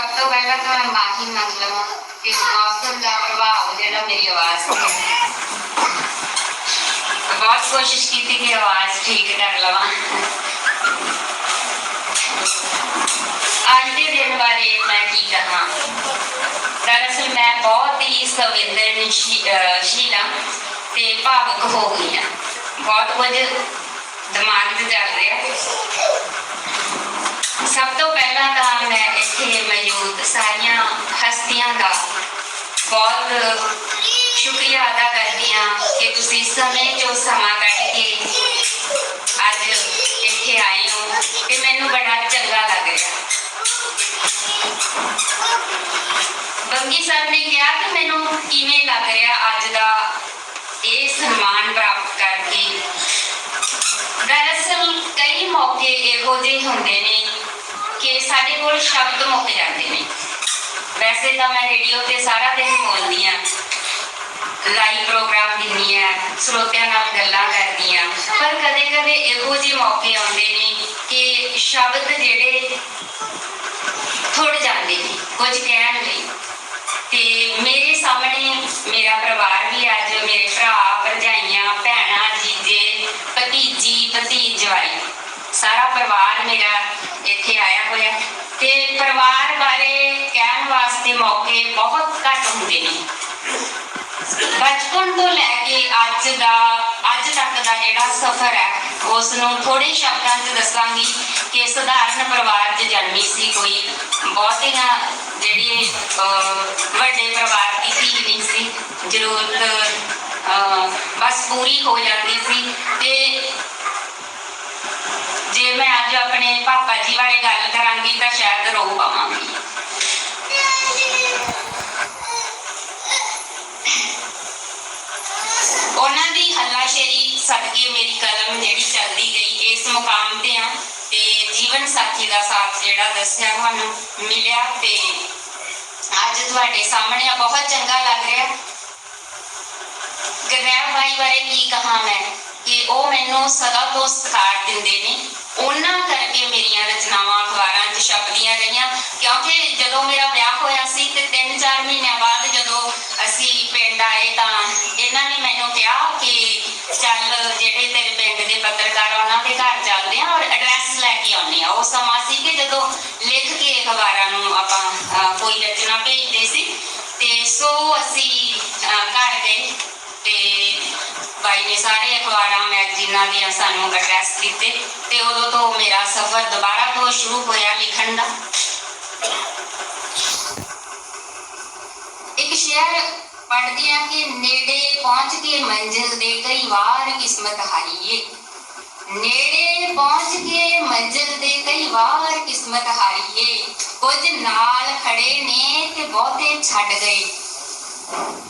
ਸਭ ਤੋਂ ਪਹਿਲਾਂ ਤਾਂ ਮੈਂ ਮਾਫੀ ਮੰਗ ਲਵਾਂ ਕਿ ਮੌਸਮ ਦਾ ਪ੍ਰਭਾਵ ਜਿਹੜਾ ਮੇਰੀ ਆਵਾਜ਼ ਤੇ ਹੈ ਬਹੁਤ ਕੋਸ਼ਿਸ਼ ਕੀਤੀ ਕਿ ਆਵਾਜ਼ ਠੀਕ ਕਰ ਲਵਾਂ ਅੱਜ ਦੇ ਦਿਨ ਬਾਰੇ ਮੈਂ ਕੀ ਕਹਾਂ ਦਰਅਸਲ ਮੈਂ ਬਹੁਤ ਹੀ ਸੰਵੇਦਨਸ਼ੀਲ ਹਾਂ ਤੇ ਭਾਵੁਕ ਹੋ ਗਈ ਹਾਂ ਬਹੁਤ ਕੁਝ ਦਿਮਾਗ 'ਚ ਚੱਲ ਰਿਹਾ ਸਭ ਤੋਂ ਪਹਿਲਾਂ ਤਾਂ ਮੈਂ ਇੱਥੇ ਮੌਜੂਦ ਸਾਰੀਆਂ ਹਸਤੀਆਂ ਦਾ ਬਹੁਤ ਸ਼ੁਕਰੀਆ ਅਦਾ ਕਰਦੀ ਹਾਂ ਕਿ ਤੁਸੀਂ ਸਮੇਂ ਚੋਂ ਸਮਾਂ ਕੱਢ ਕੇ ਅੱਜ ਇੱਥੇ ਆਏ ਹੋ ਤੇ ਮੈਨੂੰ ਬੜਾ ਚੰਗਾ ਲੱਗ ਰਿਹਾ ਬੰਗੀ ਸਾਹਿਬ ਨੇ ਕਿਹਾ ਕਿ ਮੈਨੂੰ ਕਿਵੇਂ ਲੱਗ ਰਿਹਾ ਅੱਜ ਦਾ ਇਹ ਸਨਮਾਨ ਪ੍ਰਾਪਤ ਕਰਕੇ ਦਰਅਸਲ ਕਈ ਮੌਕੇ ਇਹੋ ਜਿਹੇ ਹੁੰਦੇ ਨੇ ਕਿ ਸਾਡੇ ਕੋਲ ਸ਼ਬਦ ਮੁੱਕ ਜਾਂਦੇ ਨੇ। ਵੈਸੇ ਤਾਂ ਮੈਂ ਰੇਡੀਓ ਤੇ ਸਾਰਾ ਦਿਨ ਬੋਲਦੀ ਆ ਲਾਈਵ ਪ੍ਰੋਗਰਾਮ ਦਿੰਦੀ ਆ ਸਰੋਤਿਆਂ ਨਾਲ ਗੱਲਾਂ ਕਰਦੀ ਆ ਪਰ ਕਦੇ ਕਦੇ ਇਹੋ ਜਿਹੇ ਮੌਕੇ ਆਉਂਦੇ ਨੇ ਕਿ ਸ਼ਬਦ ਜਿਹੜੇ ਥੋੜ ਜਾਂਦੇ ਨੇ, ਕੁਝ ਕਹਿਣ ਲਈ। ਤੇ ਮੇਰੇ ਸਾਹਮਣੇ ਮੇਰਾ ਪਰਿਵਾਰ ਵੀ ਅੱਜ ਮੇਰੇ ਭਰਾ, ਭਰਜਾਈਆਂ, ਭੈਣਾਂ, ਜੀਜੇ, ਭਤੀਜੀ, ਭਤੀਜਵਾਈ, ਸਾਰਾ ਪਰਿਵਾਰ ਮੇਰਾ ਇੱਥੇ ਆਇਆ ਹੋਇਆ ਤੇ ਪਰਿਵਾਰ ਬਾਰੇ ਕਹਿਣ ਮੌਕੇ ਬਹੁਤ ਘੱਟ ਹੁੰਦੇ ਨੇ। ਬਚਪਨ ਤੋਂ ਲੈ ਕੇ ਅੱਜ ਦਾ, ਅੱਜ ਤੱਕ ਦਾ ਜਿਹੜਾ ਸਫ਼ਰ ਹੈ ਉਸ ਨੂੰ ਥੋੜੇ ਸ਼ਬਦਾਂ 'ਚ ਦੱਸਾਂਗੀ ਕਿ ਸਧਾਰਨ ਪਰਿਵਾਰ 'ਚ ਜਨਮੀ ਸੀ ਕੋਈ। ਬਹੁਤੀਆਂ ਜਿਹੜੀ ਵੱਡੇ ਪਰਿਵਾਰ ਦੀ ਧੀ ਨਹੀਂ ਸੀ। ਜ਼ਰੂਰਤ ਬਸ ਪੂਰੀ ਹੋ ਜਾਂਦੀ ਸੀ। ਤੇ ਜੇ ਮੈਂ ਅੱਜ ਆਪਣੇ ਪਾਪਾ ਜੀ ਬਾਰੇ ਗੱਲ ਕਰਾਂਗੀ ਤਾਂ ਸ਼ਾਇਦ ਰੋ ਪਾਵਾਂਗੀ। ਉਹਨਾਂ ਦੀ ਹੱਲਾਸ਼ੇਰੀ ਸਦਕੇ ਮੇਰੀ ਕਲਮ ਜਿਹੜੀ ਚੱਲਦੀ ਗਈ, ਇਸ ਮੁਕਾਮ ਤੇ ਆ ਤੇ ਜੀਵਨ ਸਾਥੀ ਦਾ ਸਾਥ ਜਿਹੜਾ ਦੱਸਿਆ ਤੁਹਾਨੂੰ, ਮਿਲਿਆ ਤੇ ਅੱਜ ਤੁਹਾਡੇ ਸਾਹਮਣੇ ਆ, ਬਹੁਤ ਚੰਗਾ ਲੱਗ ਰਿਹਾ। ਗਰਨੈਲ ਭਾਈ ਬਾਰੇ ਕੀ ਕਹਾਂ ਮੈਂ? ਕਿ ਉਹ ਮੈਨੂੰ ਸਦਾ ਤੋਂ ਸਤਿਕਾਰ ਦਿੰਦੇ ਨੇ। ਉਹਨਾਂ ਕਰਕੇ ਮੇਰੀਆਂ ਰਚਨਾਵਾਂ ਅਖਬਾਰਾਂ 'ਚ ਛਪਦੀਆਂ ਰਹੀਆਂ, ਕਿਉਂਕਿ ਜਦੋਂ ਮੇਰਾ ਵਿਆਹ ਹੋਇਆ ਸੀ ਤੇ 3-4 ਮਹੀਨਿਆਂ ਬਾਅਦ ਜਦੋਂ ਅਸੀਂ ਪਿੰਡ ਆਏ ਤਾਂ ਇਹਨਾਂ ਨੇ ਮੈਨੂੰ ਕਿਹਾ ਕਿ ਚੱਲ ਜਿਹੜੇ ਤੇਰੇ ਪਿੰਡ ਦੇ ਪੱਤਰਕਾਰ ਆ, ਉਹਨਾਂ ਦੇ ਘਰ ਚੱਲਦੇ ਆ ਔਰ ਐਡਰੈਸ ਲੈ ਕੇ ਆਉਂਦੇ ਆ ਉਹ ਸਮਾਂ ਸੀ ਕਿ ਜਦੋਂ ਲਿਖ ਕੇ ਅਖਬਾਰਾਂ ਨੂੰ ਆਪਾਂ ਕੋਈ ਰਚਨਾ ਭੇਜਦੇ ਸੀ। ਤੇ ਸੋ ਅਸੀਂ ਘਰ ਗਏ ਤੇ ਬਾਈ ਨੇ ਸਾਰੇ ਅਖਬਾਰਾਂ, ਮੈਗਜ਼ੀਨਾਂ ਦੀਆਂ ਸਾਨੂੰ ਐਡਰੈਸ ਦਿੱਤੇ ਤੇ ਉਦੋਂ ਤੋਂ ਮੇਰਾ ਸਫ਼ਰ ਦੁਬਾਰਾ ਤੋਂ ਸ਼ੁਰੂ ਹੋਇਆ ਲਿਖਣ ਦਾ। ਇੱਕ ਸ਼ੇਰ ਪੜ੍ਹਦੀ ਆ ਕਿ ਨੇੜੇ ਪਹੁੰਚ ਕੇ ਮੰਜ਼ਿਲ ਦੇ ਕਈ ਵਾਰ ਕਿਸਮਤ ਹਾਰੀਏ। ਨੇੜੇ ਪਹੁੰਚ ਕੇ ਮੰਜ਼ਿਲ ਦੇ ਕਈ ਵਾਰ ਕਿਸਮਤ ਹਾਰੀਏ ਕੁਝ ਨਾਲ ਖੜੇ ਨੇ ਤੇ ਬਹੁਤੇ ਛੱਡ ਗਏ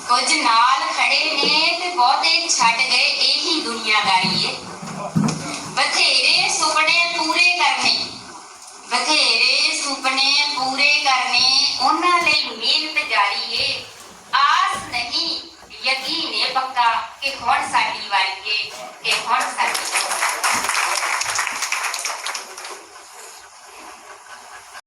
ਕੁਝ ਨਾਲ ਖੜੇ ਨੇ ਤੇ ਬਹੁਤੇ ਛੱਡ ਗਏ ਇਹੀ ਦੁਨੀਆਦਾਰੀ ਏ ਬਥੇਰੇ ਸੁਪਨੇ ਪੂਰੇ ਕਰਨੇ ਬਥੇਰੇ ਸੁਪਨੇ ਪੂਰੇ ਕਰਨੇ ਉਹਨਾਂ ਲਈ ਮਿਹਨਤ ਜਾਰੀ ਏ ਆਸ ਨਹੀਂ ਯਕੀਨ ਏ ਪੱਕਾ ਕਿ ਹੁਣ ਸਾਡੀ ਵਾਰੀ ਏ ਕਿ ਹੁਣ ਸਾਡੀ